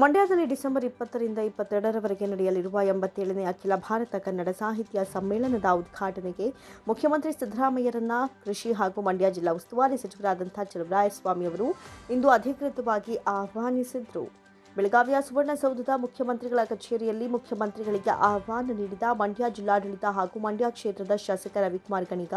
ಮಂಡ್ಯದಲ್ಲಿ ಡಿಸೆಂಬರ್ ಇಪ್ಪತ್ತರಿಂದ ಇಪ್ಪತ್ತೆರಡರವರೆಗೆ ನಡೆಯಲಿರುವ ಎಂಬತ್ತೇಳನೇ ಅಖಿಲ ಭಾರತ ಕನ್ನಡ ಸಾಹಿತ್ಯ ಸಮ್ಮೇಳನದ ಉದ್ಘಾಟನೆಗೆ ಮುಖ್ಯಮಂತ್ರಿ ಸಿದ್ದರಾಮಯ್ಯರನ್ನ ಕೃಷಿ ಹಾಗೂ ಮಂಡ್ಯ ಜಿಲ್ಲಾ ಉಸ್ತುವಾರಿ ಸಚಿವರಾದಂಥ ಚಲುವರಾಯಸ್ವಾಮಿ ಅವರು ಇಂದು ಅಧಿಕೃತವಾಗಿ ಆಹ್ವಾನಿಸಿದರು. ಬೆಳಗಾವಿಯ ಸುವರ್ಣಸೌಧದ ಮುಖ್ಯಮಂತ್ರಿಗಳ ಕಚೇರಿಯಲ್ಲಿ ಮುಖ್ಯಮಂತ್ರಿಗಳಿಗೆ ಆಹ್ವಾನ ನೀಡಿದ ಮಂಡ್ಯ ಜಿಲ್ಲಾಡಳಿತ ಹಾಗೂ ಮಂಡ್ಯ ಕ್ಷೇತ್ರದ ಶಾಸಕ ರವಿಕುಮಾರ್ ಗಣಿಗ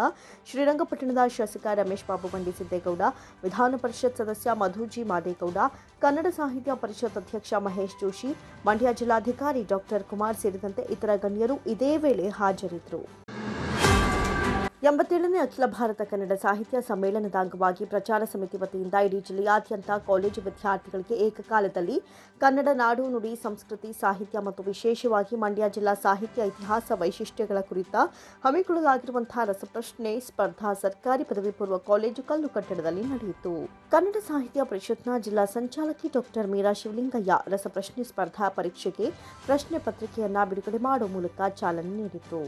ಶ್ರೀರಂಗಪಟ್ಟಣದ ಶಾಸಕ ರಮೇಶ್ ಬಾಬು ಸಿದ್ದೇಗೌಡ ವಿಧಾನ ಪರಿಷತ್ ಸದಸ್ಯ ಮಧುಜಿ ಮಾದೇಗೌಡ, ಕನ್ನಡ ಸಾಹಿತ್ಯ ಪರಿಷತ್ ಅಧ್ಯಕ್ಷ ಮಹೇಶ್ ಜೋಶಿ, ಮಂಡ್ಯ ಜಿಲ್ಲಾಧಿಕಾರಿ ಡಾಕ್ಟರ್ ಕುಮಾರ್ ಸೇರಿದಂತೆ ಇತರ ಗಣ್ಯರು ಇದೇ ವೇಳೆ ಹಾಜರಿದ್ದರು. ಎಂಬತ್ತೇಳನೇ ಅಖಿಲ ಭಾರತ ಕನ್ನಡ ಸಾಹಿತ್ಯ ಸಮ್ಮೇಳನದ ಅಂಗವಾಗಿ ಪ್ರಚಾರ ಸಮಿತಿ ವತಿಯಿಂದ ಇಡೀ ಜಿಲ್ಲೆಯಾದ್ಯಂತ ಕಾಲೇಜು ವಿದ್ಯಾರ್ಥಿಗಳಿಗೆ ಏಕಕಾಲದಲ್ಲಿ ಕನ್ನಡ ನಾಡು ನುಡಿ ಸಂಸ್ಕೃತಿ ಸಾಹಿತ್ಯ ಮತ್ತು ವಿಶೇಷವಾಗಿ ಮಂಡ್ಯ ಜಿಲ್ಲಾ ಸಾಹಿತ್ಯ ಇತಿಹಾಸ ವೈಶಿಷ್ಟ್ಯಗಳ ಕುರಿತ ಹಮ್ಮಿಕೊಳ್ಳಲಾಗಿರುವಂತಹ ರಸಪ್ರಶ್ನೆ ಸ್ಪರ್ಧಾ ಸರ್ಕಾರಿ ಪದವಿ ಪೂರ್ವ ಕಾಲೇಜು ಕಲ್ಲು ಕಟ್ಟಡದಲ್ಲಿ ನಡೆಯಿತು. ಕನ್ನಡ ಸಾಹಿತ್ಯ ಪರಿಷತ್ನ ಜಿಲ್ಲಾ ಸಂಚಾಲಕಿ ಡಾಕ್ಟರ್ ಮೀರಾ ಶಿವಲಿಂಗಯ್ಯ ರಸಪ್ರಶ್ನೆ ಸ್ಪರ್ಧಾ ಪರೀಕ್ಷೆಗೆ ಪ್ರಶ್ನೆ ಪತ್ರಿಕೆಯನ್ನ ಬಿಡುಗಡೆ ಮಾಡುವ ಮೂಲಕ ಚಾಲನೆ ನೀಡಿತು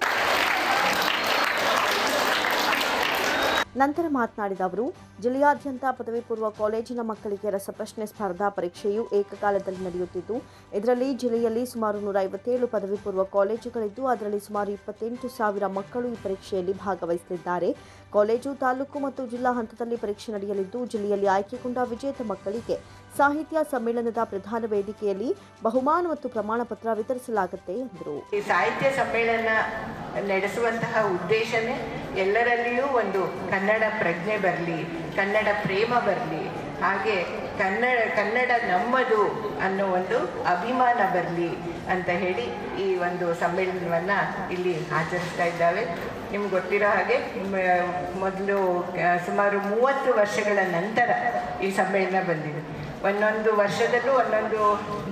ನಂತರ ಮಾತನಾಡಿದ ಅವರು, ಜಿಲ್ಲೆಯಾದ್ಯಂತ ಪದವಿ ಪೂರ್ವ ಕಾಲೇಜಿನ ಮಕ್ಕಳಿಗೆ ರಸಪ್ರಶ್ನೆ ಸ್ಪರ್ಧಾ ಪರೀಕ್ಷೆಯು ಏಕಕಾಲದಲ್ಲಿ ನಡೆಯುತ್ತಿದ್ದು, ಇದರಲ್ಲಿ ಜಿಲ್ಲೆಯಲ್ಲಿ ಸುಮಾರು ನೂರ ಐವತ್ತೇಳು ಪದವಿ ಪೂರ್ವ ಕಾಲೇಜುಗಳಿದ್ದು, ಅದರಲ್ಲಿ ಸುಮಾರು ಇಪ್ಪತ್ತೆಂಟು ಸಾವಿರ ಮಕ್ಕಳು ಈ ಪರೀಕ್ಷೆಯಲ್ಲಿ ಭಾಗವಹಿಸಲಿದ್ದಾರೆ ಕಾಲೇಜು, ತಾಲೂಕು ಮತ್ತು ಜಿಲ್ಲಾ ಹಂತದಲ್ಲಿ ಪರೀಕ್ಷೆ ನಡೆಯಲಿದ್ದು, ಜಿಲ್ಲೆಯಲ್ಲಿ ಆಯ್ಕೆಗೊಂಡ ವಿಜೇತ ಮಕ್ಕಳಿಗೆ ಸಾಹಿತ್ಯ ಸಮ್ಮೇಳನದ ಪ್ರಧಾನ ವೇದಿಕೆಯಲ್ಲಿ ಬಹುಮಾನ ಮತ್ತು ಪ್ರಮಾಣ ಪತ್ರ ವಿತರಿಸಲಾಗುತ್ತೆ ಎಂದರು. ಸಾಹಿತ್ಯ ಸಮ್ಮೇಳನ ನಡೆಸುವಂತಹ ಉದ್ದೇಶನೇ ಎಲ್ಲರಲ್ಲಿಯೂ ಒಂದು ಕನ್ನಡ ಪ್ರಜ್ಞೆ ಬರಲಿ, ಕನ್ನಡ ಪ್ರೇಮ ಬರಲಿ, ಹಾಗೆ ಕನ್ನಡ ಕನ್ನಡ ನಮ್ಮದು ಅನ್ನೋ ಒಂದು ಅಭಿಮಾನ ಬರಲಿ ಅಂತ ಹೇಳಿ ಈ ಒಂದು ಸಮ್ಮೇಳನವನ್ನು ಇಲ್ಲಿ ಆಚರಿಸ್ತಾ ಇದ್ದಾವೆ. ನಿಮ್ಗೆ ಗೊತ್ತಿರೋ ಹಾಗೆ ಮೊದಲು ಸುಮಾರು ಮೂವತ್ತು ವರ್ಷಗಳ ನಂತರ ಈ ಸಮ್ಮೇಳನ ಬಂದಿದೆ. ಒಂದೊಂದು ವರ್ಷದಲ್ಲೂ ಒಂದೊಂದು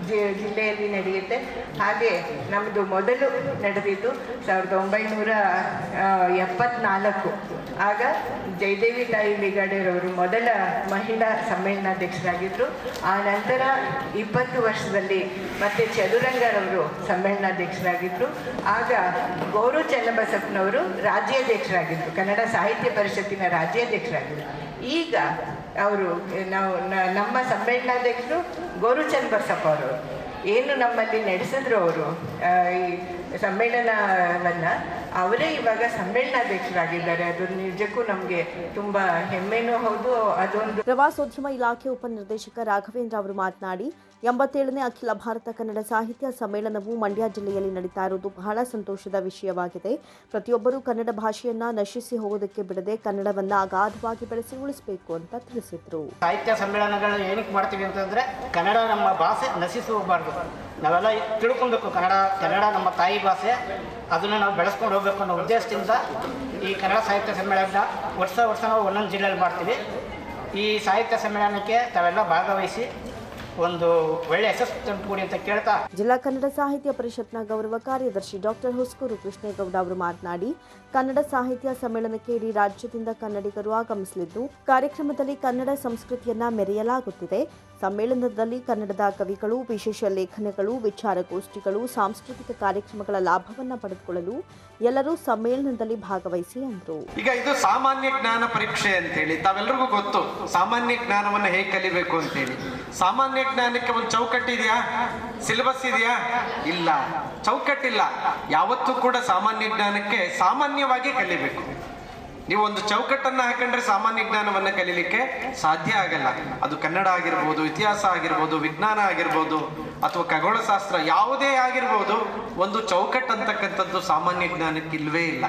ಜಿಲ್ಲೆಯಲ್ಲಿ ನಡೆಯುತ್ತೆ. ಹಾಗೆ ನಮ್ಮದು ಮೊದಲು ನಡೆದಿದ್ದು ಸಾವಿರದ ಒಂಬೈನೂರ ಎಪ್ಪತ್ನಾಲ್ಕು. ಆಗ ಜಯದೇವಿ ತಾಯಿ ಬಿಗಾಡೆರವರು ಮೊದಲ ಮಹಿಳಾ ಸಮ್ಮೇಳನಾಧ್ಯಕ್ಷರಾಗಿದ್ದರು ಆ ನಂತರ ಇಪ್ಪತ್ತು ವರ್ಷದಲ್ಲಿ ಮತ್ತೆ ಚದುರಂಗರವರು ಸಮ್ಮೇಳನಾಧ್ಯಕ್ಷರಾಗಿದ್ದರು ಆಗ ಗೌರವ್ ಚನ್ನಬಸಪ್ಪನವರು ರಾಜ್ಯಾಧ್ಯಕ್ಷರಾಗಿದ್ದರು ಕನ್ನಡ ಸಾಹಿತ್ಯ ಪರಿಷತ್ತಿನ ರಾಜ್ಯಾಧ್ಯಕ್ಷರಾಗಿದ್ದರು ಈಗ ಅವರು ನಾವು ನಮ್ಮ ಸಮ್ಮೇಳನಾಧ್ಯಕ್ಷರು ಗೋರುಚಂದ್ ಬಸಪ್ಪ ಅವರು. ಏನು ನಮ್ಮಲ್ಲಿ ನಡೆಸಿದ್ರು ಅವರು ಈ ಸಮ್ಮೇಳನವನ್ನು ಅವರೇ ಇವಾಗ ಸಮ್ಮೇಳನಾಧ್ಯಕ್ಷರಾಗಿದ್ದಾರೆ. ಅದು ನಿಜಕ್ಕೂ ನಮಗೆ ತುಂಬಾ ಹೆಮ್ಮೆನೂ ಹೌದು ಅದೊಂದು ಪ್ರವಾಸೋದ್ಯಮ ಇಲಾಖೆ ಉಪನಿರ್ದೇಶಕ ರಾಘವೇಂದ್ರ ಅವರು ಮಾತನಾಡಿ ಎಂಬತ್ತೇಳನೇ ಅಖಿಲ ಭಾರತ ಕನ್ನಡ ಸಾಹಿತ್ಯ ಸಮ್ಮೇಳನವು ಮಂಡ್ಯ ಜಿಲ್ಲೆಯಲ್ಲಿ ನಡೀತಾ ಇರುವುದು ಬಹಳ ಸಂತೋಷದ ವಿಷಯವಾಗಿದೆ. ಪ್ರತಿಯೊಬ್ಬರೂ ಕನ್ನಡ ಭಾಷೆಯನ್ನ ನಶಿಸಿ ಹೋಗೋದಕ್ಕೆ ಬಿಡದೆ ಕನ್ನಡವನ್ನ ಅಗಾಧವಾಗಿ ಬೆಳೆಸಿ ಉಳಿಸಬೇಕು ಅಂತ ತಿಳಿಸಿದ್ರು. ಸಾಹಿತ್ಯ ಸಮ್ಮೇಳನಗಳು ಏನಕ್ಕೆ ಮಾಡ್ತೀವಿ ಅಂತಂದ್ರೆ ಕನ್ನಡ ನಮ್ಮ ಭಾಷೆ ನಶಿಸಿ ಹೋಗಬಾರ್ದು. ನಾವೆಲ್ಲ ತಿಳ್ಕೊಬೇಕು. ಕನ್ನಡ ಕನ್ನಡ ನಮ್ಮ ತಾಯಿ ಭಾಷೆ. ಅದನ್ನು ನಾವು ಬೆಳೆಸ್ಕೊಂಡು ಹೋಗ್ಬೇಕು ಅನ್ನೋ ಉದ್ದೇಶದಿಂದ ಈ ಕನ್ನಡ ಸಾಹಿತ್ಯ ಸಮ್ಮೇಳನ ವರ್ಷ ವರ್ಷ ನಾವು ಒಂದೊಂದು ಜಿಲ್ಲೆಯಲ್ಲಿ ಮಾಡ್ತೀವಿ. ಈ ಸಾಹಿತ್ಯ ಸಮ್ಮೇಳನಕ್ಕೆ ತಾವೆಲ್ಲ ಭಾಗವಹಿಸಿ ಒಂದು ಒಳ್ಳೆಯ ಯಶಸ್ಸು ಅಂತ ಕೇಳ್ತಾ. ಜಿಲ್ಲಾ ಕನ್ನಡ ಸಾಹಿತ್ಯ ಪರಿಷತ್ನ ಗೌರವ ಕಾರ್ಯದರ್ಶಿ ಡಾಕ್ಟರ್ ಹುಸ್ಕೂರು ಕೃಷ್ಣೇಗೌಡ ಅವರು ಮಾತನಾಡಿ, ಕನ್ನಡ ಸಾಹಿತ್ಯ ಸಮ್ಮೇಳನಕ್ಕೆ ಇಡೀ ರಾಜ್ಯದಿಂದ ಕನ್ನಡಿಗರು ಆಗಮಿಸಲಿದ್ದು, ಕಾರ್ಯಕ್ರಮದಲ್ಲಿ ಕನ್ನಡ ಸಂಸ್ಕೃತಿಯನ್ನ ಮೆರೆಯಲಾಗುತ್ತಿದೆ. ಸಮ್ಮೇಳನದಲ್ಲಿ ಕನ್ನಡದ ಕವಿಗಳು, ವಿಶೇಷ ಲೇಖನಗಳು, ವಿಚಾರಗೋಷ್ಠಿಗಳು, ಸಾಂಸ್ಕೃತಿಕ ಕಾರ್ಯಕ್ರಮಗಳ ಲಾಭವನ್ನು ಪಡೆದುಕೊಳ್ಳಲು ಎಲ್ಲರೂ ಸಮ್ಮೇಳನದಲ್ಲಿ ಭಾಗವಹಿಸಿ ಎಂದರು ಈಗ ಇದು ಸಾಮಾನ್ಯ ಜ್ಞಾನ ಪರೀಕ್ಷೆ ಅಂತೇಳಿ. ತಾವೆಲ್ಲರಿಗೂ ಗೊತ್ತು, ಸಾಮಾನ್ಯ ಜ್ಞಾನವನ್ನು ಹೇಗೆ ಕಲಿಬೇಕು ಅಂತೇಳಿ. ಸಾಮಾನ್ಯ ಜ್ಞಾನಕ್ಕೆ ಒಂದು ಚೌಕಟ್ಟಿದೆಯಾ ಸಿಲೆಬಸ್ ಇದೆಯಾ? ಇಲ್ಲ. ಚೌಕಟ್ಟಿಲ್ಲ. ಯಾವತ್ತೂ ಕೂಡ ಸಾಮಾನ್ಯ ಜ್ಞಾನಕ್ಕೆ ಸಾಮಾನ್ಯವಾಗಿ ಕಲಿಬೇಕು. ನೀವು ಒಂದು ಚೌಕಟ್ಟನ್ನು ಹಾಕೊಂಡ್ರೆ ಸಾಮಾನ್ಯ ಜ್ಞಾನವನ್ನು ಕಲೀಲಿಕ್ಕೆ ಸಾಧ್ಯ ಆಗಲ್ಲ. ಅದು ಕನ್ನಡ ಆಗಿರ್ಬೋದು, ಇತಿಹಾಸ ಆಗಿರ್ಬೋದು, ವಿಜ್ಞಾನ ಆಗಿರ್ಬೋದು, ಅಥವಾ ಖಗೋಳಶಾಸ್ತ್ರ ಯಾವುದೇ ಆಗಿರ್ಬೋದು, ಒಂದು ಚೌಕಟ್ಟು ಅಂತಕ್ಕಂಥದ್ದು ಸಾಮಾನ್ಯ ಜ್ಞಾನಕ್ಕೆ ಇಲ್ವೇ ಇಲ್ಲ.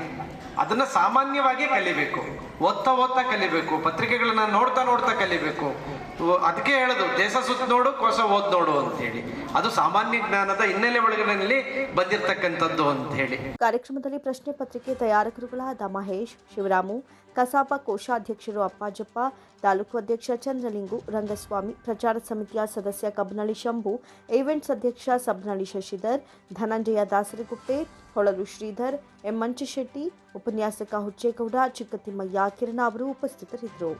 ಅದನ್ನ ಸಾಮಾನ್ಯವಾಗಿ ಕಲಿಬೇಕು. ಓದ್ತಾ ಓದ್ತಾ ಕಲಿಬೇಕು. ಪತ್ರಿಕೆಗಳನ್ನ ನೋಡ್ತಾ ನೋಡ್ತಾ ಕಲಿಬೇಕು. ಅದಕ್ಕೆ ಹೇಳೋದು, ದೇಶ ಸುತ್ತ ನೋಡು, ಕೋಶ ಓದ್ ನೋಡು ಅಂತ ಹೇಳಿ ಅದು ಸಾಮಾನ್ಯ ಜ್ಞಾನದ ಹಿನ್ನೆಲೆ ಒಳಗಡೆಯಲ್ಲಿ ಬಂದಿರತಕ್ಕಂಥದ್ದು ಅಂತ ಹೇಳಿ ಕಾರ್ಯಕ್ರಮದಲ್ಲಿ ಪ್ರಶ್ನೆ ಪತ್ರಿಕೆ ತಯಾರಕರುಗಳಾದ ಮಹೇಶ್, ಶಿವರಾಮು, ಕಸಾಪ ಕೋಶಾಧ್ಯಕ್ಷರು ಅಪ್ಪಾಜಪ್ಪ, ತಾಲೂಕು ಅಧ್ಯಕ್ಷ ಚಂದ್ರಲಿಂಗು, ರಂಗಸ್ವಾಮಿ, ಪ್ರಚಾರ ಸಮಿತಿಯ ಸದಸ್ಯ ಕಬ್ನಳ್ಳಿ ಶಂಭು, ಈವೆಂಟ್ಸ್ ಅಧ್ಯಕ್ಷ ಸಬ್ನಳ್ಳಿ ಶಶಿಧರ್, ಧನಂಜಯ ದಾಸರಗುಪ್ಪೆ ಹೊಳಲು ಶ್ರೀಧರ್, ಎಂ ಮಂಚಶೆಟ್ಟಿ ಉಪನ್ಯಾಸಕ ಹುಚ್ಚೇಗೌಡ, ಚಿಕ್ಕತಿಮ್ಮಯ್ಯ ಕಿರಣ ಅವರು ಉಪಸ್ಥಿತರಿದ್ದರು.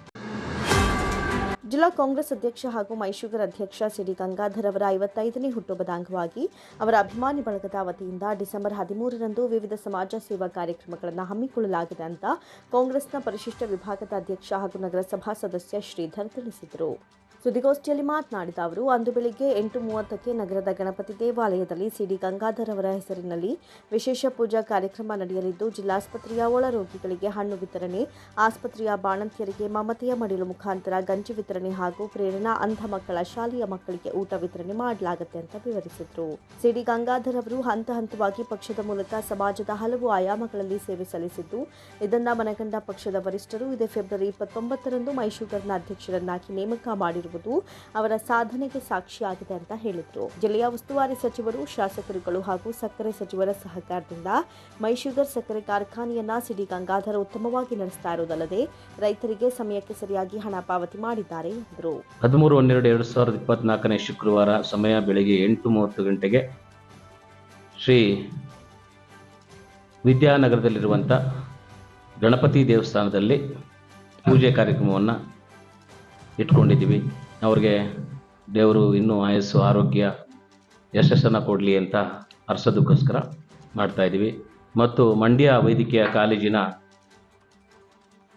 ಜಿಲ್ಲಾ ಕಾಂಗ್ರೆಸ್ ಅಧ್ಯಕ್ಷ ಹಾಗೂ ಮೈಶುಗರ್ ಅಧ್ಯಕ್ಷ ಸಿಡಿ ಗಂಗಾಧರ್ ಅವರ ಐವತ್ತೈದನೇ ಹುಟ್ಟುಹಬ್ಬದ ಅಂಗವಾಗಿ ಅವರ ಅಭಿಮಾನಿ ಬಳಗದ ವತಿಯಿಂದ ಡಿಸೆಂಬರ್ ಹದಿಮೂರರಂದು ವಿವಿಧ ಸಮಾಜ ಸೇವಾ ಕಾರ್ಯಕ್ರಮಗಳನ್ನು ಹಮ್ಮಿಕೊಳ್ಳಲಾಗಿದೆ ಅಂತ ಕಾಂಗ್ರೆಸ್ನ ಪರಿಶಿಷ್ಟ ವಿಭಾಗದ ಅಧ್ಯಕ್ಷ ಹಾಗೂ ನಗರಸಭಾ ಸದಸ್ಯ ಶ್ರೀಧರ್ ತಿಳಿಸಿದರು. ಸುದ್ದಿಗೋಷ್ಠಿಯಲ್ಲಿ ಮಾತನಾಡಿದ ಅವರು, ಅಂದು ಬೆಳಿಗ್ಗೆ ಎಂಟು ಮೂವತ್ತಕ್ಕೆ ನಗರದ ಗಣಪತಿ ದೇವಾಲಯದಲ್ಲಿ ಸಿಡಿ ಗಂಗಾಧರ್ ಅವರ ಹೆಸರಿನಲ್ಲಿ ವಿಶೇಷ ಪೂಜಾ ಕಾರ್ಯಕ್ರಮ ನಡೆಯಲಿದ್ದು, ಜಿಲ್ಲಾಸ್ಪತ್ರೆಯ ಒಳರೋಗಿಗಳಿಗೆ ಹಣ್ಣು ವಿತರಣೆ, ಆಸ್ಪತ್ರೆಯ ಬಾಣಂತಿಯರಿಗೆ ಮಮತೆಯ ಮಡಿಲು ಮುಖಾಂತರ ಗಂಜಿ ವಿತರಣೆ ಹಾಗೂ ಪ್ರೇರಣಾ ಅಂಧ ಮಕ್ಕಳ ಶಾಲೆಯ ಮಕ್ಕಳಿಗೆ ಊಟ ವಿತರಣೆ ಮಾಡಲಾಗುತ್ತೆ ಅಂತ ವಿವರಿಸಿದರು. ಸಿಡಿ ಗಂಗಾಧರ್ ಅವರು ಹಂತ ಹಂತವಾಗಿ ಪಕ್ಷದ ಮೂಲಕ ಸಮಾಜದ ಹಲವು ಆಯಾಮಗಳಲ್ಲಿ ಸೇವೆ ಸಲ್ಲಿಸಿದ್ದು, ಇದನ್ನ ಮನಗಂಡ ಪಕ್ಷದ ವರಿಷ್ಠರು ಇದೇ ಫೆಬ್ರವರಿ ಇಪ್ಪತ್ತೊಂಬತ್ತರಂದು ಮೈಶುಗರ್ನ ಅಧ್ಯಕ್ಷರನ್ನಾಗಿ ನೇಮಕ ಮಾಡಿರುವುದು ಅವರ ಸಾಧನೆಗೆ ಸಾಕ್ಷಿಯಾಗಿದೆ ಅಂತ ಹೇಳಿದರು. ಜಿಲ್ಲೆಯ ಉಸ್ತುವಾರಿ ಸಚಿವರು, ಶಾಸಕರುಗಳು ಹಾಗೂ ಸಕ್ಕರೆ ಸಚಿವರ ಸಹಕಾರದಿಂದ ಮೈಶುಗರ್ ಸಕ್ಕರೆ ಕಾರ್ಖಾನೆಯನ್ನ ಸಿಡಿ ಗಂಗಾಧರ ಉತ್ತಮವಾಗಿ ನಡೆಸ್ತಾ ಇರುವುದಲ್ಲದೆ ರೈತರಿಗೆ ಸಮಯಕ್ಕೆ ಸರಿಯಾಗಿ ಹಣ ಪಾವತಿ ಮಾಡಿದ್ದಾರೆ ಎಂದರು. ಹದಿಮೂರು, ಹನ್ನೆರಡು, ಎರಡು ಸಾವಿರದ ಇಪ್ಪತ್ನಾಲ್ಕನೇ ಶುಕ್ರವಾರ ಸಮಯ ಬೆಳಗ್ಗೆ ಎಂಟು ಮೂವತ್ತು ಗಂಟೆಗೆ ಶ್ರೀ ವಿದ್ಯಾನಗರದಲ್ಲಿರುವಂಥ ಗಣಪತಿ ದೇವಸ್ಥಾನದಲ್ಲಿ ಪೂಜೆ ಕಾರ್ಯಕ್ರಮವನ್ನು ಇಟ್ಕೊಂಡಿದ್ದೀವಿ. ಅವ್ರಿಗೆ ದೇವರು ಇನ್ನೂ ಆಯಸ್ಸು, ಆರೋಗ್ಯ, ಯಶಸ್ಸನ್ನು ಕೊಡಲಿ ಅಂತ ಹರ್ಸೋದಕ್ಕೋಸ್ಕರ ಮಾಡ್ತಾ ಇದ್ದೀವಿ. ಮತ್ತು ಮಂಡ್ಯ ವೈದ್ಯಕೀಯ ಕಾಲೇಜಿನ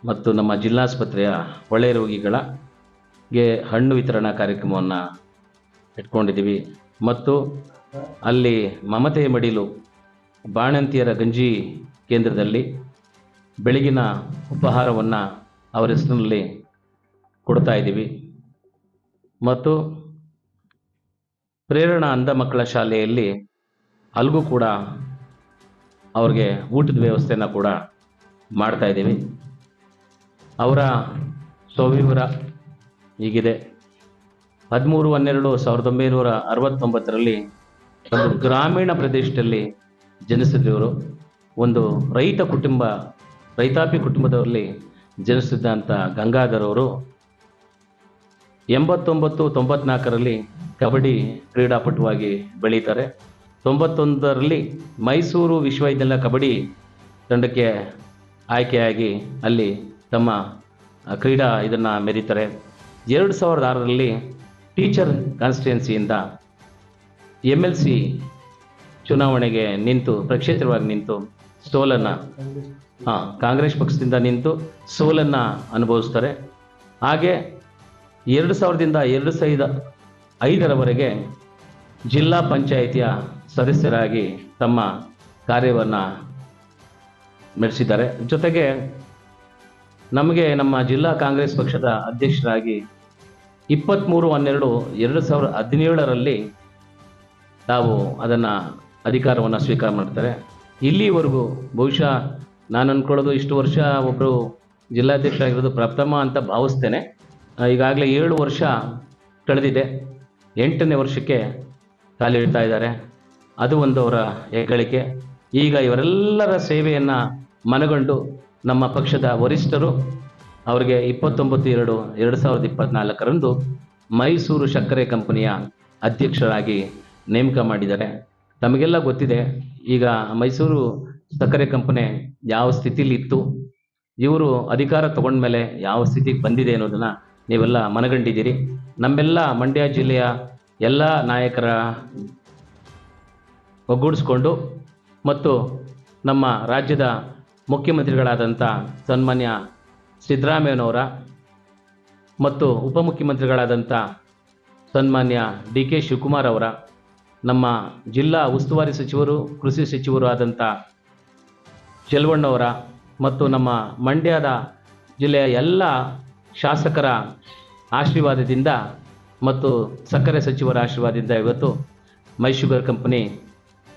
ಮತ್ತು ನಮ್ಮ ಜಿಲ್ಲಾಸ್ಪತ್ರೆಯ ಒಳ್ಳೆಯ ರೋಗಿಗಳಿಗೆ ಹಣ್ಣು ವಿತರಣಾ ಕಾರ್ಯಕ್ರಮವನ್ನು ಇಟ್ಕೊಂಡಿದ್ದೀವಿ. ಮತ್ತು ಅಲ್ಲಿ ಮಮತೆಯ ಮಡಿಲು ಬಾಣಂತಿಯರ ಗಂಜಿ ಕೇಂದ್ರದಲ್ಲಿ ಬೆಳಗಿನ ಉಪಹಾರವನ್ನು ಅವರ ಹೆಸರಿನಲ್ಲಿ ಕೊಡ್ತಾ ಇದ್ದೀವಿ. ಮತ್ತು ಪ್ರೇರಣಾ ಅಂಧ ಮಕ್ಕಳ ಶಾಲೆಯಲ್ಲಿ ಅಲ್ಲಿಗೂ ಕೂಡ ಅವ್ರಿಗೆ ಊಟದ ವ್ಯವಸ್ಥೆನ ಕೂಡ ಮಾಡ್ತಾ ಇದ್ದೀವಿ. ಅವರ ಸ್ವವಿವರ ಹೀಗಿದೆ. ಹದಿಮೂರು ಹನ್ನೆರಡು ಸಾವಿರದ ಒಂಬೈನೂರ ಅರವತ್ತೊಂಬತ್ತರಲ್ಲಿ ಒಂದು ಗ್ರಾಮೀಣ ಪ್ರದೇಶದಲ್ಲಿ ಜನಿಸಿದವರು, ಒಂದು ರೈತ ಕುಟುಂಬ, ರೈತಾಪಿ ಕುಟುಂಬದಲ್ಲಿ ಜನಿಸಿದ್ದಂಥ ಗಂಗಾಧರ್ ಅವರು ಎಂಬತ್ತೊಂಬತ್ತು ತೊಂಬತ್ನಾಲ್ಕರಲ್ಲಿ ಕಬಡ್ಡಿ ಕ್ರೀಡಾಪಟುವಾಗಿ ಬೆಳೀತಾರೆ. ತೊಂಬತ್ತೊಂದರಲ್ಲಿ ಮೈಸೂರು ವಿಶ್ವವಿದ್ಯಾಲಯ ಕಬಡ್ಡಿ ತಂಡಕ್ಕೆ ಆಯ್ಕೆಯಾಗಿ ಅಲ್ಲಿ ತಮ್ಮ ಕ್ರೀಡಾ ಇದನ್ನು ಮೆರೀತಾರೆ. ಎರಡು ಸಾವಿರದ ಆರರಲ್ಲಿ ಟೀಚರ್ ಕಾನ್ಸ್ಟಿಟ್ಯೆನ್ಸಿಯಿಂದ ಎಂ ಎಲ್ ಸಿ ಚುನಾವಣೆಗೆ ನಿಂತು ಪ್ರಕ್ಷೇತ್ರವಾಗಿ ನಿಂತು ಸೋಲನ್ನು ಹಾಂ ಕಾಂಗ್ರೆಸ್ ಪಕ್ಷದಿಂದ ನಿಂತು ಸೋಲನ್ನು ಅನುಭವಿಸ್ತಾರೆ. ಹಾಗೆ ಎರಡು ಸಾವಿರದಿಂದ ಎರಡು ಸಾವಿರದ ಐದರವರೆಗೆ ಜಿಲ್ಲಾ ಪಂಚಾಯಿತಿಯ ಸದಸ್ಯರಾಗಿ ತಮ್ಮ ಕಾರ್ಯವನ್ನು ನಡೆಸಿದ್ದಾರೆ ಜೊತೆಗೆ ನಮಗೆ ನಮ್ಮ ಜಿಲ್ಲಾ ಕಾಂಗ್ರೆಸ್ ಪಕ್ಷದ ಅಧ್ಯಕ್ಷರಾಗಿ ಇಪ್ಪತ್ತ್ಮೂರು ಹನ್ನೆರಡು ಎರಡು ಸಾವಿರದ ಹದಿನೇಳರಲ್ಲಿ ತಾವು ಅದನ್ನು ಅಧಿಕಾರವನ್ನು ಸ್ವೀಕಾರ ಮಾಡ್ತಾರೆ. ಇಲ್ಲಿವರೆಗೂ ಬಹುಶಃ ನಾನು ಅಂದ್ಕೊಳ್ಳೋದು ಇಷ್ಟು ವರ್ಷ ಒಬ್ಬರು ಜಿಲ್ಲಾಧ್ಯಕ್ಷರಾಗಿರೋದು ಪ್ರಥಮ ಅಂತ ಭಾವಿಸ್ತೇನೆ. ಈಗಾಗಲೇ ಏಳು ವರ್ಷ ಕಳೆದಿದೆ. ಎಂಟನೇ ವರ್ಷಕ್ಕೆ ಕಾಲಿಡ್ತಾ ಇದ್ದಾರೆ. ಅದು ಒಂದು ಅವರ ಹೆಗ್ಗಳಿಕೆ. ಈಗ ಇವರೆಲ್ಲರ ಸೇವೆಯನ್ನು ಮನಗಂಡು ನಮ್ಮ ಪಕ್ಷದ ವರಿಷ್ಠರು ಅವರಿಗೆ ಇಪ್ಪತ್ತೊಂಬತ್ತು ಎರಡು ಎರಡು ಸಾವಿರದ ಇಪ್ಪತ್ನಾಲ್ಕರಂದು ಮೈಸೂರು ಸಕ್ಕರೆ ಕಂಪನಿಯ ಅಧ್ಯಕ್ಷರಾಗಿ ನೇಮಕ ಮಾಡಿದ್ದಾರೆ. ತಮಗೆಲ್ಲ ಗೊತ್ತಿದೆ, ಈಗ ಮೈಸೂರು ಸಕ್ಕರೆ ಕಂಪನಿ ಯಾವ ಸ್ಥಿತಿಲಿ ಇತ್ತು ಇವರು ಅಧಿಕಾರ ತಗೊಂಡ್ಮೇಲೆ ಯಾವ ಸ್ಥಿತಿಗೆ ಬಂದಿದೆ ಅನ್ನೋದನ್ನು ನೀವೆಲ್ಲ ಮನಗಂಡಿದ್ದೀರಿ. ನಮ್ಮೆಲ್ಲ ಮಂಡ್ಯ ಜಿಲ್ಲೆಯ ಎಲ್ಲ ನಾಯಕರ ಒಗ್ಗೂಡಿಸ್ಕೊಂಡು ಮತ್ತು ನಮ್ಮ ರಾಜ್ಯದ ಮುಖ್ಯಮಂತ್ರಿಗಳಾದಂಥ ಸನ್ಮಾನ್ಯ ಸಿದ್ದರಾಮಯ್ಯನವರ ಮತ್ತು ಉಪಮುಖ್ಯಮಂತ್ರಿಗಳಾದಂಥ ಸನ್ಮಾನ್ಯ ಡಿ ಕೆ ಶಿವಕುಮಾರ್ ಅವರ, ನಮ್ಮ ಜಿಲ್ಲಾ ಉಸ್ತುವಾರಿ ಸಚಿವರು, ಕೃಷಿ ಸಚಿವರು ಆದಂಥ ಚೆಲ್ವಣ್ಣವರ ಮತ್ತು ನಮ್ಮ ಮಂಡ್ಯದ ಜಿಲ್ಲೆಯ ಎಲ್ಲ ಶಾಸಕರ ಆಶೀರ್ವಾದದಿಂದ ಮತ್ತು ಸಕ್ಕರೆ ಸಚಿವರ ಆಶೀರ್ವಾದದಿಂದ ಇವತ್ತು ಮೈಶುಗರ್ ಕಂಪನಿ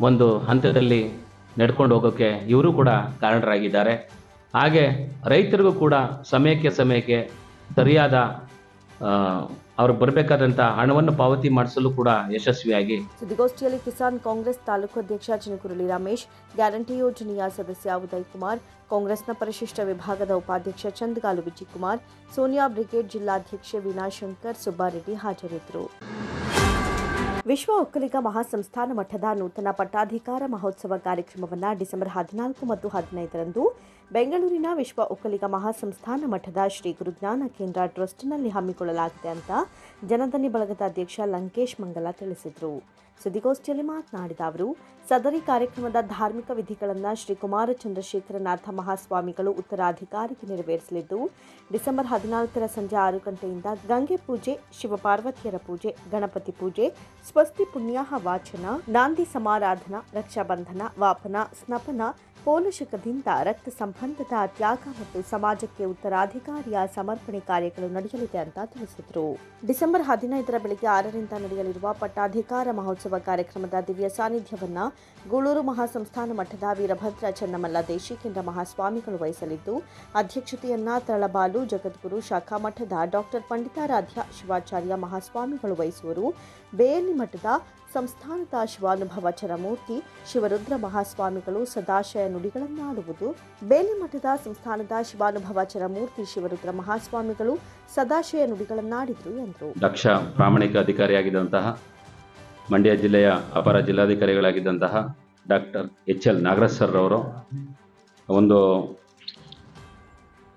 ಒಂದು ಹಂತದಲ್ಲಿ ನಡ್ಕೊಂಡು ಹೋಗೋಕ್ಕೆ ಇವರು ಕೂಡ ಕಾರಣರಾಗಿದ್ದಾರೆ. ಹಾಗೆ ರೈತರಿಗೂ ಕೂಡ ಸಮಯಕ್ಕೆ ಸಮಯಕ್ಕೆ ಸರಿಯಾದ ಅವ್ರಿಗೆ ಬರಬೇಕಾದಂಥ ಹಣವನ್ನು ಪಾವತಿ ಮಾಡಿಸಲು ಕೂಡ ಯಶಸ್ವಿಯಾಗಿ. ಸುದ್ದಿಗೋಷ್ಠಿಯಲ್ಲಿ ಕಿಸಾನ್ ಕಾಂಗ್ರೆಸ್ ತಾಲೂಕು ಅಧ್ಯಕ್ಷ ಚಿನಕುರಳಿ ರಮೇಶ್, ಗ್ಯಾರಂಟಿ ಯೋಜನೆಯ ಸದಸ್ಯ ಉದಯ್ ಕುಮಾರ್, ಕಾಂಗ್ರೆಸ್ನ ಪರಿಶಿಷ್ಟ ವಿಭಾಗದ ಉಪಾಧ್ಯಕ್ಷ ಚಂದಗಾಲು ವಿಜಯಕುಮಾರ್ ಸೋನಿಯಾ ಬ್ರಿಗೇಡ್ ಜಿಲ್ಲಾಧ್ಯಕ್ಷೆ ವೀಣಾ ಶಂಕರ್ ಸುಬ್ಬಾರೆಡ್ಡಿ ಹಾಜರಿದ್ದರು. ವಿಶ್ವ ಒಕ್ಕಲಿಗ ಮಹಾಸಂಸ್ಥಾನ ಮಠದ ನೂತನ ಪಟ್ಟಾಧಿಕಾರ ಮಹೋತ್ಸವ ಕಾರ್ಯಕ್ರಮವನ್ನು ಡಿಸೆಂಬರ್ ಹದಿನಾಲ್ಕು ಮತ್ತು ಹದಿನೈದರಂದು ಬೆಂಗಳೂರಿನ ವಿಶ್ವ ಒಕ್ಕಲಿಗ ಮಹಾಸಂಸ್ಥಾನ ಮಠದ ಶ್ರೀ ಗುರುಜ್ಞಾನ ಕೇಂದ್ರ ಟ್ರಸ್ಟ್ನಲ್ಲಿ ಹಮ್ಮಿಕೊಳ್ಳಲಾಗಿದೆ ಅಂತ ಜನಧನಿ ಬಳಗದ ಅಧ್ಯಕ್ಷ ಲಂಕೇಶ್ ಮಂಗಲ ತಿಳಿಸಿದರು. ಸುದ್ದಿಗೋಷ್ಠಿಯಲ್ಲಿ ಮಾತನಾಡಿದ ಅವರು, ಸದರಿ ಕಾರ್ಯಕ್ರಮದ ಧಾರ್ಮಿಕ ವಿಧಿಗಳನ್ನು ಶ್ರೀ ಕುಮಾರ ಚಂದ್ರಶೇಖರನಾಥ ಮಹಾಸ್ವಾಮಿಗಳು ಉತ್ತರಾಧಿಕಾರಿಗೆ ನೆರವೇರಿಸಲಿದ್ದು, ಡಿಸೆಂಬರ್ ಹದಿನಾಲ್ಕರ ಸಂಜೆ ಆರು ಗಂಟೆಯಿಂದ ಗಂಗೆ ಪೂಜೆ, ಶಿವಪಾರ್ವತಿಯರ ಪೂಜೆ, ಗಣಪತಿ ಪೂಜೆ, ಸ್ವಸ್ತಿ ಪುಣ್ಯಾಹ ವಾಚನ, ನಾಂದಿ ಸಮಾರಾಧನಾ, ರಕ್ಷಾಬಂಧನ, ವಾಪನ, ಸ್ನಪನ ಪೋಲಶಕದಿಂದ ರಕ್ತ ಸಂಬಂಧದ ತ್ಯಾಗ ಮತ್ತು ಸಮಾಜಕ್ಕೆ ಉತ್ತರಾಧಿಕಾರಿಯ ಸಮರ್ಪಣೆ ಕಾರ್ಯಗಳು ನಡೆಯಲಿದೆ ಅಂತ ತಿಳಿಸಿದರು. ಡಿಸೆಂಬರ್ ಹದಿನೈದರ ಬೆಳಗ್ಗೆ ಆರರಿಂದ ನಡೆಯಲಿರುವ ಪಟ್ಟಾಧಿಕಾರ ಮಹೋತ್ಸವ ಕಾರ್ಯಕ್ರಮದ ದಿವ್ಯ ಸಾನ್ನಿಧ್ಯವನ್ನು ಗೂಳೂರು ಮಹಾಸಂಸ್ಥಾನ ಮಠದ ವೀರಭದ್ರ ಚನ್ನಮಲ್ಲ ದೇಶಿಕೇಂದ್ರ ಮಹಾಸ್ವಾಮಿಗಳು ವಹಿಸಲಿದ್ದು, ಅಧ್ಯಕ್ಷತೆಯನ್ನ ತರಳಬಾಲು ಜಗದ್ಗುರು ಶಾಖಾ ಮಠದ ಡಾಕ್ಟರ್ ಪಂಡಿತಾರಾಧ್ಯ ಶಿವಾಚಾರ್ಯ ಮಹಾಸ್ವಾಮಿಗಳು ವಹಿಸುವರು. ಬೇಯಲಿ ಮಠದ ಸಂಸ್ಥಾನದ ಶಿವಾನುಭವ ಚರಮೂರ್ತಿ ಶಿವರುದ್ರ ಮಹಾಸ್ವಾಮಿಗಳು ಸದಾಶಯ ನುಡಿಗಳನ್ನಾಡುವುದು. ಬೇಲಿಮಠದ ಸಂಸ್ಥಾನದ ಶಿವಾನುಭವ ಚರಮೂರ್ತಿ ಶಿವರುದ್ರ ಮಹಾಸ್ವಾಮಿಗಳು ಸದಾಶಯ ನುಡಿಗಳನ್ನಾಡಿದರು ಎಂದರು. ದಕ್ಷ ಪ್ರಾಮಾಣಿಕ ಅಧಿಕಾರಿಯಾಗಿದ್ದಂತಹ, ಮಂಡ್ಯ ಜಿಲ್ಲೆಯ ಅಪರ ಜಿಲ್ಲಾಧಿಕಾರಿಗಳಾಗಿದ್ದಂತಹ doctor H L Nagaraj sir ಅವರು ಒಂದು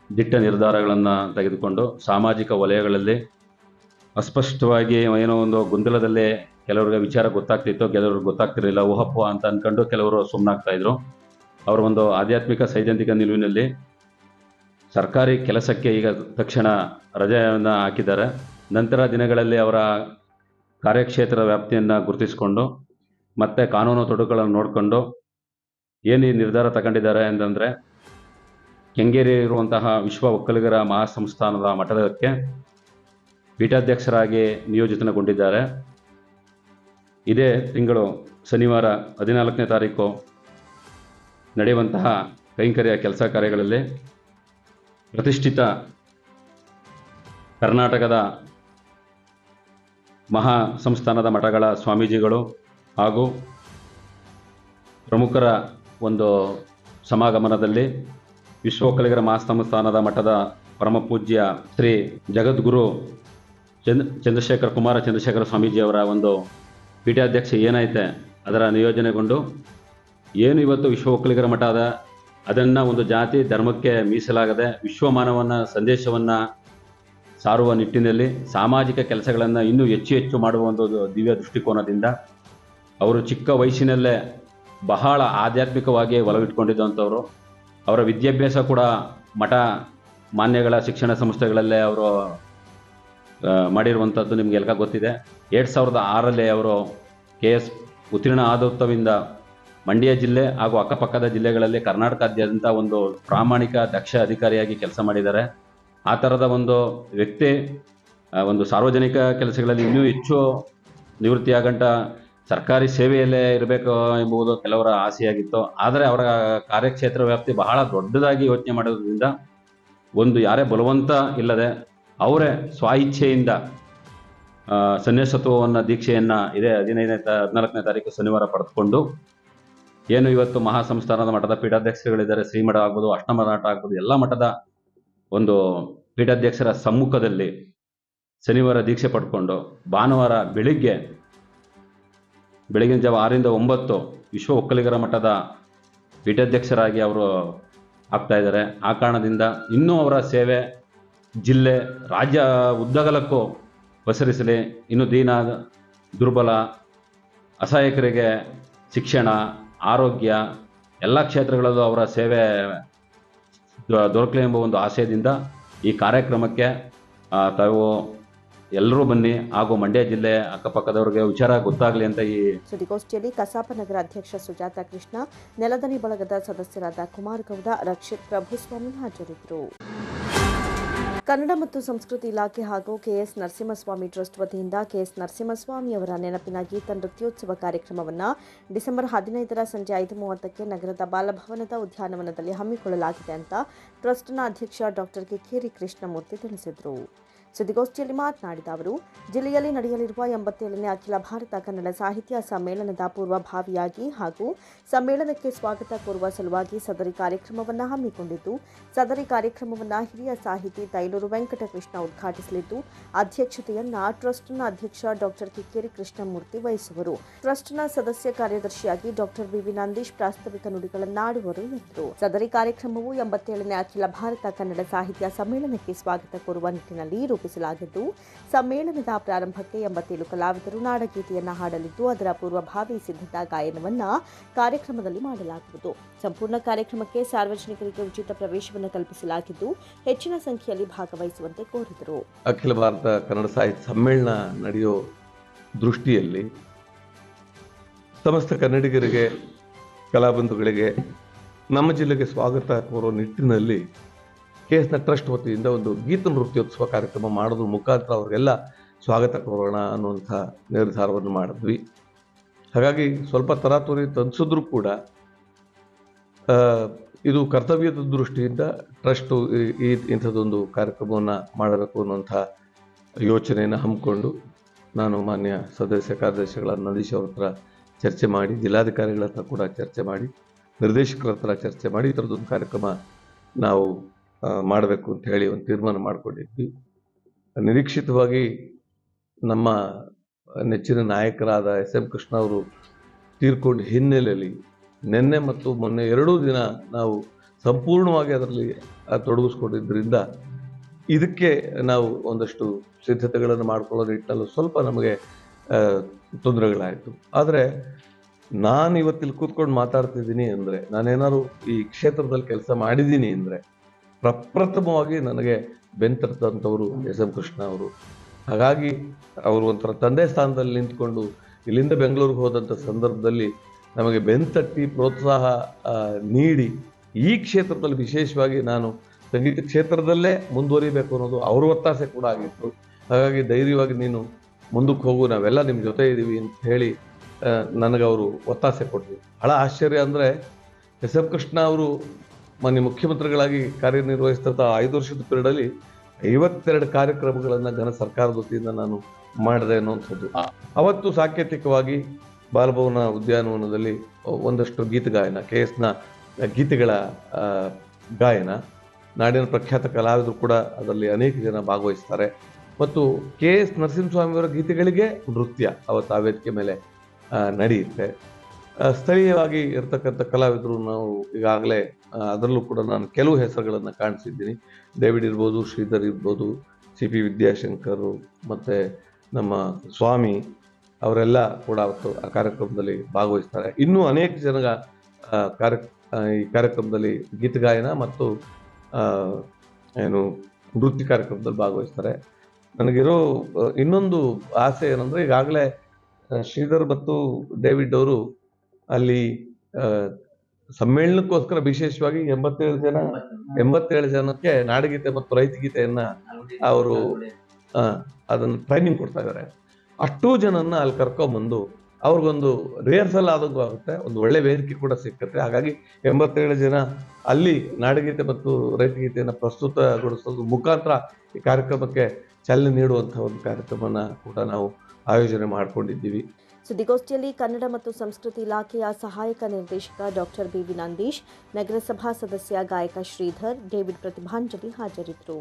ದಿಟ್ಟ ನಿರ್ಧಾರಗಳನ್ನು ತೆಗೆದುಕೊಂಡು ಸಾಮಾಜಿಕ ವಲಯಗಳಲ್ಲಿ ಅಸ್ಪಷ್ಟವಾಗಿ ಏನೋ ಒಂದು ಗೊಂದಲದಲ್ಲೇ ಕೆಲವ್ರಿಗೆ ವಿಚಾರ ಗೊತ್ತಾಗ್ತಿತ್ತು, ಕೆಲವ್ರಿಗೆ ಗೊತ್ತಾಗ್ತಿರಲಿಲ್ಲ ಓಹಪ್ಪ ಅಂತ ಅಂದ್ಕೊಂಡು ಕೆಲವರು ಸುಮ್ಮನಾಗ್ತಾ ಇದ್ರು ಅವರ ಒಂದು ಆಧ್ಯಾತ್ಮಿಕ ಸೈದ್ಧಾಂತಿಕ ನಿಲುವಿನಲ್ಲಿ ಸರ್ಕಾರಿ ಕೆಲಸಕ್ಕೆ ಈಗ ತಕ್ಷಣ ರಜೆಯನ್ನು ಹಾಕಿದ್ದಾರೆ. ನಂತರ ದಿನಗಳಲ್ಲಿ ಅವರ ಕಾರ್ಯಕ್ಷೇತ್ರ ವ್ಯಾಪ್ತಿಯನ್ನು ಗುರುತಿಸಿಕೊಂಡು, ಮತ್ತೆ ಕಾನೂನು ತೊಡಕುಗಳನ್ನು ನೋಡಿಕೊಂಡು ಏನು ಈ ನಿರ್ಧಾರ ತಗೊಂಡಿದ್ದಾರೆ ಅಂತಂದರೆ ಕೆಂಗೇರಿ ಇರುವಂತಹ ವಿಶ್ವ ಒಕ್ಕಲಿಗರ ಮಹಾಸಂಸ್ಥಾನದ ಮಠದಕ್ಕೆ ಪೀಠಾಧ್ಯಕ್ಷರಾಗಿ ನಿಯೋಜಿತನಗೊಂಡಿದ್ದಾರೆ. ಇದೇ ತಿಂಗಳು ಶನಿವಾರ ಹದಿನಾಲ್ಕನೇ ತಾರೀಕು ನಡೆಯುವಂತಹ ಕೈಂಕರ್ಯ ಕೆಲಸ ಕಾರ್ಯಗಳಲ್ಲಿ ಪ್ರತಿಷ್ಠಿತ ಕರ್ನಾಟಕದ ಮಹಾ ಸಂಸ್ಥಾನದ ಮಠಗಳ ಸ್ವಾಮೀಜಿಗಳು ಹಾಗೂ ಪ್ರಮುಖರ ಒಂದು ಸಮಾಗಮನದಲ್ಲಿ ವಿಶ್ವಕಲಿಗರ ಮಹಾಸಂಸ್ಥಾನದ ಮಠದ ಪರಮಪೂಜ್ಯ ಶ್ರೀ ಜಗದ್ಗುರು ಚಂದ್ರ, ಚಂದ್ರಶೇಖರ ಕುಮಾರ, ಚಂದ್ರಶೇಖರ ಸ್ವಾಮೀಜಿಯವರ ಒಂದು ಪೀಠಾಧ್ಯಕ್ಷ ಏನೈತೆ ಅದರ ನಿಯೋಜನೆಗೊಂಡು ಏನು ಇವತ್ತು ವಿಶ್ವ ಒಕ್ಕಲಿಗರ ಮಠ ಅದ, ಅದನ್ನು ಒಂದು ಜಾತಿ ಧರ್ಮಕ್ಕೆ ಮೀಸಲಾಗದೆ ವಿಶ್ವಮಾನವನ ಸಂದೇಶವನ್ನು ಸಾರುವ ನಿಟ್ಟಿನಲ್ಲಿ ಸಾಮಾಜಿಕ ಕೆಲಸಗಳನ್ನು ಇನ್ನೂ ಹೆಚ್ಚು ಹೆಚ್ಚು ಮಾಡುವ ಒಂದು ದಿವ್ಯ ದೃಷ್ಟಿಕೋನದಿಂದ ಅವರು ಚಿಕ್ಕ ವಯಸ್ಸಿನಲ್ಲೇ ಬಹಳ ಆಧ್ಯಾತ್ಮಿಕವಾಗಿ ಒಲವಿಟ್ಕೊಂಡಿದ್ದಂಥವ್ರು. ಅವರ ವಿದ್ಯಾಭ್ಯಾಸ ಕೂಡ ಮಠ ಮಾನ್ಯಗಳ ಶಿಕ್ಷಣ ಸಂಸ್ಥೆಗಳಲ್ಲೇ ಅವರು ಮಾಡಿರುವಂಥದ್ದು ನಿಮಗೆಲ್ಲ ಗೊತ್ತಿದೆ. ಎರಡು ಸಾವಿರದ ಆರಲ್ಲಿ ಅವರು ಕೆ ಎಸ್ ಉತ್ತೀರ್ಣ ಆದೋತ್ತವಿಂದ ಮಂಡ್ಯ ಜಿಲ್ಲೆ ಹಾಗೂ ಅಕ್ಕಪಕ್ಕದ ಜಿಲ್ಲೆಗಳಲ್ಲಿ ಕರ್ನಾಟಕಾದ್ಯಂತ ಒಂದು ಪ್ರಾಮಾಣಿಕ ದಕ್ಷ ಅಧಿಕಾರಿಯಾಗಿ ಕೆಲಸ ಮಾಡಿದ್ದಾರೆ. ಆ ಥರದ ಒಂದು ವ್ಯಕ್ತಿ ಒಂದು ಸಾರ್ವಜನಿಕ ಕೆಲಸಗಳಲ್ಲಿ ಇನ್ನೂ ಹೆಚ್ಚು ನಿವೃತ್ತಿಯಾಗಂಟ ಸರ್ಕಾರಿ ಸೇವೆಯಲ್ಲೇ ಇರಬೇಕು ಎಂಬುದು ಕೆಲವರ ಆಸೆಯಾಗಿತ್ತು. ಆದರೆ ಅವರ ಕಾರ್ಯಕ್ಷೇತ್ರ ವ್ಯಾಪ್ತಿ ಬಹಳ ದೊಡ್ಡದಾಗಿ ಯೋಚನೆ ಮಾಡೋದ್ರಿಂದ ಒಂದು ಯಾರೇ ಬಲವಂತ ಇಲ್ಲದೆ ಅವರೇ ಸ್ವ ಇಚ್ಛೆಯಿಂದ ಸನ್ಯಾಸತ್ವವನ್ನು, ದೀಕ್ಷೆಯನ್ನು ಇದೇ ಹದಿನೈದನೇ ಹದಿನಾಲ್ಕನೇ ತಾರೀಕು ಶನಿವಾರ ಪಡೆದುಕೊಂಡು, ಏನು ಇವತ್ತು ಮಹಾಸಂಸ್ಥಾನದ ಮಠದ ಪೀಠಾಧ್ಯಕ್ಷರುಗಳಿದ್ದಾರೆ, ಶ್ರೀಮಠ ಆಗ್ಬೋದು ಅಷ್ಟಮ ನಾಟ ಆಗ್ಬೋದು, ಎಲ್ಲ ಮಠದ ಒಂದು ಪೀಠಾಧ್ಯಕ್ಷರ ಸಮ್ಮುಖದಲ್ಲಿ ಶನಿವಾರ ದೀಕ್ಷೆ ಪಡ್ಕೊಂಡು, ಭಾನುವಾರ ಬೆಳಿಗ್ಗೆ, ಬೆಳಗಿನ ಜಾವ ಆರಿಂದ ಒಂಬತ್ತು ವಿಶ್ವ ಒಕ್ಕಲಿಗರ ಮಠದ ಪೀಠಾಧ್ಯಕ್ಷರಾಗಿ ಅವರು ಆಗ್ತಾ ಇದ್ದಾರೆ. ಆ ಕಾರಣದಿಂದ ಇನ್ನೂ ಅವರ ಸೇವೆ ಜಿಲ್ಲೆ ರಾಜ್ಯ ಉದ್ದಗಲಕ್ಕೂ ಪಸರಿಸಲಿ, ಇನ್ನು ದೀನ ದುರ್ಬಲ, ಅಸಹಾಯಕರಿಗೆ ಶಿಕ್ಷಣ, ಆರೋಗ್ಯ, ಎಲ್ಲ ಕ್ಷೇತ್ರಗಳಲ್ಲೂ ಅವರ ಸೇವೆ ದೊರಕಲಿ ಎಂಬ ಒಂದು ಆಶಯದಿಂದ ಈ ಕಾರ್ಯಕ್ರಮಕ್ಕೆ ತಾವು ಎಲ್ಲರೂ ಬನ್ನಿ. ಹಾಗೂ ಮಂಡ್ಯ ಜಿಲ್ಲೆ ಅಕ್ಕಪಕ್ಕದವ್ರಿಗೆ ವಿಚಾರ ಗೊತ್ತಾಗಲಿ ಅಂತ ಈ ಸುದ್ದಿಗೋಷ್ಠಿಯಲ್ಲಿ ಕಸಾಪ ನಗರ ಅಧ್ಯಕ್ಷ ಸುಜಾತ ಕೃಷ್ಣ, ನೆಲದನಿ ಬಳಗದ ಸದಸ್ಯರಾದ ಕುಮಾರ್ ಗೌಡ, ರಕ್ಷಿತ್ ಪ್ರಭುಸ್ವಾಮಿ ಹಾಜರಿದ್ದರು. ಕನ್ನಡ ಮತ್ತು ಸಂಸ್ಕೃತಿ ಇಲಾಖೆ ಹಾಗೂ ಕೆಎಸ್ ನರಸಿಂಹಸ್ವಾಮಿ ಟ್ರಸ್ಟ್ ವತಿಯಿಂದ ಕೆಎಸ್ ನರಸಿಂಹಸ್ವಾಮಿ ಅವರ ನೆನಪಿನ ಗೀತ ನೃತ್ಯೋತ್ಸವ ಕಾರ್ಯಕ್ರಮವನ್ನು ಡಿಸೆಂಬರ್ ಹದಿನೈದರ ಸಂಜೆ ಐದು ಮೂವತ್ತಕ್ಕೆ ನಗರದ ಬಾಲಭವನದ ಉದ್ಯಾನವನದಲ್ಲಿ ಹಮ್ಮಿಕೊಳ್ಳಲಾಗಿದೆ ಅಂತ ಟ್ರಸ್ಟ್ನ ಅಧ್ಯಕ್ಷ ಡಾಕ್ಟರ್ ಕೆಕೇರಿ ಕೃಷ್ಣಮೂರ್ತಿ ತಿಳಿಸಿದರು. ಸುದ್ದಿಗೋಷ್ಠಿಯಲ್ಲಿ ಮಾತನಾಡಿದ ಅವರು, ಜಿಲ್ಲೆಯಲ್ಲಿ ನಡೆಯಲಿರುವ ಎಂಬತ್ತೇಳನೇ ಅಖಿಲ ಭಾರತ ಕನ್ನಡ ಸಾಹಿತ್ಯ ಸಮ್ಮೇಳನದ ಪೂರ್ವಭಾವಿಯಾಗಿ ಹಾಗೂ ಸಮ್ಮೇಳನಕ್ಕೆ ಸ್ವಾಗತ ಕೋರುವ ಸಲುವಾಗಿ ಸದರಿ ಕಾರ್ಯಕ್ರಮವನ್ನು ಹಮ್ಮಿಕೊಂಡಿದ್ದು, ಸದರಿ ಕಾರ್ಯಕ್ರಮವನ್ನು ಹಿರಿಯ ಸಾಹಿತಿ ತೈಲೂರು ವೆಂಕಟಕೃಷ್ಣ ಉದ್ಘಾಟಿಸಲಿದ್ದು, ಅಧ್ಯಕ್ಷತೆಯನ್ನ ಟ್ರಸ್ಟ್ನ ಅಧ್ಯಕ್ಷ ಡಾಕ್ಟರ್ ಕಿಕ್ಕೇರಿ ಕೃಷ್ಣಮೂರ್ತಿ ವಹಿಸುವರು. ಟ್ರಸ್ಟ್ನ ಸದಸ್ಯ ಕಾರ್ಯದರ್ಶಿಯಾಗಿ ಡಾಕ್ಟರ್ ವಿವಿ ನಂದೀಶ್ ಪ್ರಾಸ್ತಾವಿಕ ನುಡಿಗಳನ್ನಾಡುವರು ಎಂದರು. ಸದರಿ ಕಾರ್ಯಕ್ರಮವು ಎಂಬತ್ತೇಳನೇ ಅಖಿಲ ಭಾರತ ಕನ್ನಡ ಸಾಹಿತ್ಯ ಸಮ್ಮೇಳನಕ್ಕೆ ಸ್ವಾಗತ ಕೋರುವ ನಿಟ್ಟಿನಲ್ಲಿ ರೂಪುಗೊಂಡಿದೆ ರೂಪಿಸಲಾಗಿದ್ದು, ಸಮ್ಮೇಳನದ ಪ್ರಾರಂಭಕ್ಕೆ ಎಂಬತ್ತೇಳು ಕಲಾವಿದರು ನಾಡಗೀತೆಯನ್ನು ಹಾಡಲಿದ್ದು, ಅದರ ಪೂರ್ವಭಾವಿ ಸಿದ್ಧತಾ ಗಾಯನವನ್ನು ಕಾರ್ಯಕ್ರಮದಲ್ಲಿ ಮಾಡಲಾಗುವುದು. ಸಂಪೂರ್ಣ ಕಾರ್ಯಕ್ರಮಕ್ಕೆ ಸಾರ್ವಜನಿಕರಿಗೆ ಉಚಿತ ಪ್ರವೇಶವನ್ನು ಕಲ್ಪಿಸಲಾಗಿದ್ದು, ಹೆಚ್ಚಿನ ಸಂಖ್ಯೆಯಲ್ಲಿ ಭಾಗವಹಿಸುವಂತೆ ಕೋರಿದರು. ಅಖಿಲ ಭಾರತ ಕನ್ನಡ ಸಾಹಿತ್ಯ ಸಮ್ಮೇಳನ ನಡೆಯೋ ದೃಷ್ಟಿಯಲ್ಲಿ ಸಮಸ್ತ ಕನ್ನಡಿಗರಿಗೆ, ಕಲಾಬಂಧುಗಳಿಗೆ, ನಮ್ಮ ಜಿಲ್ಲೆಗೆ ಸ್ವಾಗತ ಕೋರೋ ನಿಟ್ಟಿನಲ್ಲಿ ಕೆ ಎಸ್ನ ಟ್ರಸ್ಟ್ ವತಿಯಿಂದ ಒಂದು ಗೀತ ನೃತ್ಯೋತ್ಸವ ಕಾರ್ಯಕ್ರಮ ಮಾಡೋದ್ರ ಮುಖಾಂತರ ಅವರಿಗೆಲ್ಲ ಸ್ವಾಗತ ಕೋರೋಣ ಅನ್ನುವಂಥ ನಿರ್ಧಾರವನ್ನು ಮಾಡಿದ್ವಿ. ಹಾಗಾಗಿ ಸ್ವಲ್ಪ ತರಾತುರಿ ತನ್ಸಿದ್ರು ಕೂಡ ಇದು ಕರ್ತವ್ಯದ ದೃಷ್ಟಿಯಿಂದ ಟ್ರಸ್ಟು ಈ ಇಂಥದ್ದೊಂದು ಕಾರ್ಯಕ್ರಮವನ್ನು ಮಾಡಬೇಕು ಅನ್ನುವಂಥ ಯೋಚನೆಯನ್ನು ಹಮ್ಮಿಕೊಂಡು ನಾನು ಮಾನ್ಯ ಸದಸ್ಯ ಕಾರ್ಯದರ್ಶಿಗಳ ನಂದೀಶ್ ಅವ್ರ ಹತ್ರ ಚರ್ಚೆ ಮಾಡಿ, ಜಿಲ್ಲಾಧಿಕಾರಿಗಳ ಹತ್ರ ಕೂಡ ಚರ್ಚೆ ಮಾಡಿ, ನಿರ್ದೇಶಕರ ಹತ್ರ ಚರ್ಚೆ ಮಾಡಿ ಈ ಥರದ್ದೊಂದು ಕಾರ್ಯಕ್ರಮ ನಾವು ಮಾಡಬೇಕು ಅಂತ ಹೇಳಿ ಒಂದು ತೀರ್ಮಾನ ಮಾಡಿಕೊಂಡಿದ್ವಿ. ನಿರೀಕ್ಷಿತವಾಗಿ ನಮ್ಮ ನೆಚ್ಚಿನ ನಾಯಕರಾದ ಎಸ್ ಎಂ ಕೃಷ್ಣ ಅವರು ತೀರ್ಕೊಂಡ ಹಿನ್ನೆಲೆಯಲ್ಲಿ ನಿನ್ನೆ ಮತ್ತು ಮೊನ್ನೆ ಎರಡೂ ದಿನ ನಾವು ಸಂಪೂರ್ಣವಾಗಿ ಅದರಲ್ಲಿ ತೊಡಗಿಸ್ಕೊಂಡಿದ್ದರಿಂದ ಇದಕ್ಕೆ ನಾವು ಒಂದಷ್ಟು ಸಿದ್ಧತೆಗಳನ್ನು ಮಾಡ್ಕೊಳ್ಳೋ ನಿಟ್ಟಿನಲ್ಲಿ ಸ್ವಲ್ಪ ನಮಗೆ ತೊಂದರೆಗಳಾಯಿತು. ಆದರೆ ನಾನು ಇವತ್ತಿಲ್ಲಿ ಕೂತ್ಕೊಂಡು ಮಾತಾಡ್ತಿದ್ದೀನಿ ಅಂದರೆ ನಾನೇನಾದ್ರು ಈ ಕ್ಷೇತ್ರದಲ್ಲಿ ಕೆಲಸ ಮಾಡಿದ್ದೀನಿ ಅಂದರೆ ಪ್ರಪ್ರಥಮವಾಗಿ ನನಗೆ ಬೆಂತರ್ತಂಥವರು ಎಸ್ ಎಂ ಕೃಷ್ಣ ಅವರು. ಹಾಗಾಗಿ ಅವರು ಒಂಥರ ತಂದೆ ಸ್ಥಾನದಲ್ಲಿ ನಿಂತ್ಕೊಂಡು ಇಲ್ಲಿಂದ ಬೆಂಗಳೂರಿಗೆ ಹೋದಂಥ ಸಂದರ್ಭದಲ್ಲಿ ನಮಗೆ ಬೆಂತಟ್ಟಿ ಪ್ರೋತ್ಸಾಹ ನೀಡಿ ಈ ಕ್ಷೇತ್ರದಲ್ಲಿ ವಿಶೇಷವಾಗಿ ನಾನು ಸಂಗೀತ ಕ್ಷೇತ್ರದಲ್ಲೇ ಮುಂದುವರಿಬೇಕು ಅನ್ನೋದು ಅವ್ರ ಒತ್ತಾಸೆ ಕೂಡ ಆಗಿತ್ತು. ಹಾಗಾಗಿ ಧೈರ್ಯವಾಗಿ ನೀನು ಮುಂದಕ್ಕೆ ಹೋಗು, ನಾವೆಲ್ಲ ನಿಮ್ಮ ಜೊತೆ ಇದ್ದೀವಿ ಅಂತ ಹೇಳಿ ನನಗೆ ಅವರು ಒತ್ತಾಸೆ ಕೊಟ್ಟರು. ಬಹಳ ಆಶ್ಚರ್ಯ ಅಂದರೆ ಎಸ್ ಎಂ ಕೃಷ್ಣ ಅವರು ಮಾನ್ಯ ಮುಖ್ಯಮಂತ್ರಿಗಳಾಗಿ ಕಾರ್ಯನಿರ್ವಹಿಸಿದಂಥ ಐದು ವರ್ಷದ ಪೀರಿಯಡಲ್ಲಿ ಐವತ್ತೆರಡು ಕಾರ್ಯಕ್ರಮಗಳನ್ನು ಘನ ಸರ್ಕಾರದ ವತಿಯಿಂದ ನಾನು ಮಾಡಿದೆ ಅನ್ನುವಂಥದ್ದು. ಅವತ್ತು ಸಾಂಕೇತಿಕವಾಗಿ ಬಾಲಭವನ ಉದ್ಯಾನವನದಲ್ಲಿ ಒಂದಷ್ಟು ಗೀತಗಾಯನ ಕೆ ಎಸ್ನ ಗೀತೆಗಳ ಗಾಯನ ನಾಡಿನ ಪ್ರಖ್ಯಾತ ಕಲಾವಿದರು ಕೂಡ ಅದರಲ್ಲಿ ಅನೇಕ ಜನ ಭಾಗವಹಿಸ್ತಾರೆ. ಮತ್ತು ಕೆ ಎಸ್ ನರಸಿಂಹಸ್ವಾಮಿಯವರ ಗೀತೆಗಳಿಗೆ ನೃತ್ಯ ಅವತ್ತು ಆ ವೇದಿಕೆ ಮೇಲೆ ನಡೆಯುತ್ತೆ. ಸ್ಥಳೀಯವಾಗಿ ಇರ್ತಕ್ಕಂಥ ಕಲಾವಿದರು ನಾವು ಈಗಾಗಲೇ ಅದರಲ್ಲೂ ಕೂಡ ನಾನು ಕೆಲವು ಹೆಸರುಗಳನ್ನು ಕಾಣಿಸಿದ್ದೀನಿ. ಡೇವಿಡ್ ಇರ್ಬೋದು, ಶ್ರೀಧರ್ ಇರ್ಬೋದು ಸಿ ಪಿ ವಿದ್ಯಾಶಂಕರ್ ಮತ್ತು ನಮ್ಮ ಸ್ವಾಮಿ ಅವರೆಲ್ಲ ಕೂಡ ಅವತ್ತು ಆ ಕಾರ್ಯಕ್ರಮದಲ್ಲಿ ಭಾಗವಹಿಸ್ತಾರೆ. ಇನ್ನೂ ಅನೇಕ ಜನ ಕಾರ್ಯ ಈ ಕಾರ್ಯಕ್ರಮದಲ್ಲಿ ಗೀತಗಾಯನ ಮತ್ತು ಏನು ನೃತ್ಯ ಕಾರ್ಯಕ್ರಮದಲ್ಲಿ ಭಾಗವಹಿಸ್ತಾರೆ. ನನಗಿರೋ ಇನ್ನೊಂದು ಆಸೆ ಏನಂದರೆ ಈಗಾಗಲೇ ಶ್ರೀಧರ್ ಮತ್ತು ಡೇವಿಡ್ ಅವರು ಅಲ್ಲಿ ಸಮ್ಮೇಳನಕ್ಕೋಸ್ಕರ ವಿಶೇಷವಾಗಿ ಎಂಬತ್ತೇಳು ಜನ ಎಂಬತ್ತೇಳು ಜನಕ್ಕೆ ನಾಡಗೀತೆ ಮತ್ತು ರೈತಗೀತೆಯನ್ನ ಅವರು ಅದನ್ನು ಟ್ರೈನಿಂಗ್ ಕೊಡ್ತಾ ಇದ್ದಾರೆ. ಅಷ್ಟೂ ಜನನ್ನ ಅಲ್ಲಿ ಕರ್ಕೊಂಬಂದು ಅವ್ರಿಗೊಂದು ರಿಹರ್ಸಲ್ ಆದಂಗೂ ಆಗುತ್ತೆ. ಒಂದು ಒಳ್ಳೆ ವೇದಿಕೆ ಕೂಡ ಸಿಕ್ಕತ್ತೆ. ಹಾಗಾಗಿ ಎಂಬತ್ತೇಳು ಜನ ಅಲ್ಲಿ ನಾಡಗೀತೆ ಮತ್ತು ರೈತಗೀತೆಯನ್ನು ಪ್ರಸ್ತುತಗೊಳಿಸೋದು ಮುಖಾಂತರ ಈ ಕಾರ್ಯಕ್ರಮಕ್ಕೆ ಚಾಲನೆ ನೀಡುವಂಥ ಒಂದು ಕಾರ್ಯಕ್ರಮನ ಕೂಡ ನಾವು ಆಯೋಜನೆ ಮಾಡ್ಕೊಂಡಿದ್ದೀವಿ. ಸುದ್ದಿಗೋಷ್ಠಿಯಲ್ಲಿ ಕನ್ನಡ ಮತ್ತು ಸಂಸ್ಕೃತಿ ಇಲಾಖೆಯ ಸಹಾಯಕ ನಿರ್ದೇಶಕ ಡಾಕ್ಟರ್ ಬಿವಿ ನಂದೀಶ್, ನಗರಸಭಾ ಸದಸ್ಯ ಗಾಯಕ ಶ್ರೀಧರ್, ಡೇವಿಡ್ ಪ್ರತಿಭಾಂಜಲಿ ಹಾಜರಿದ್ದರು.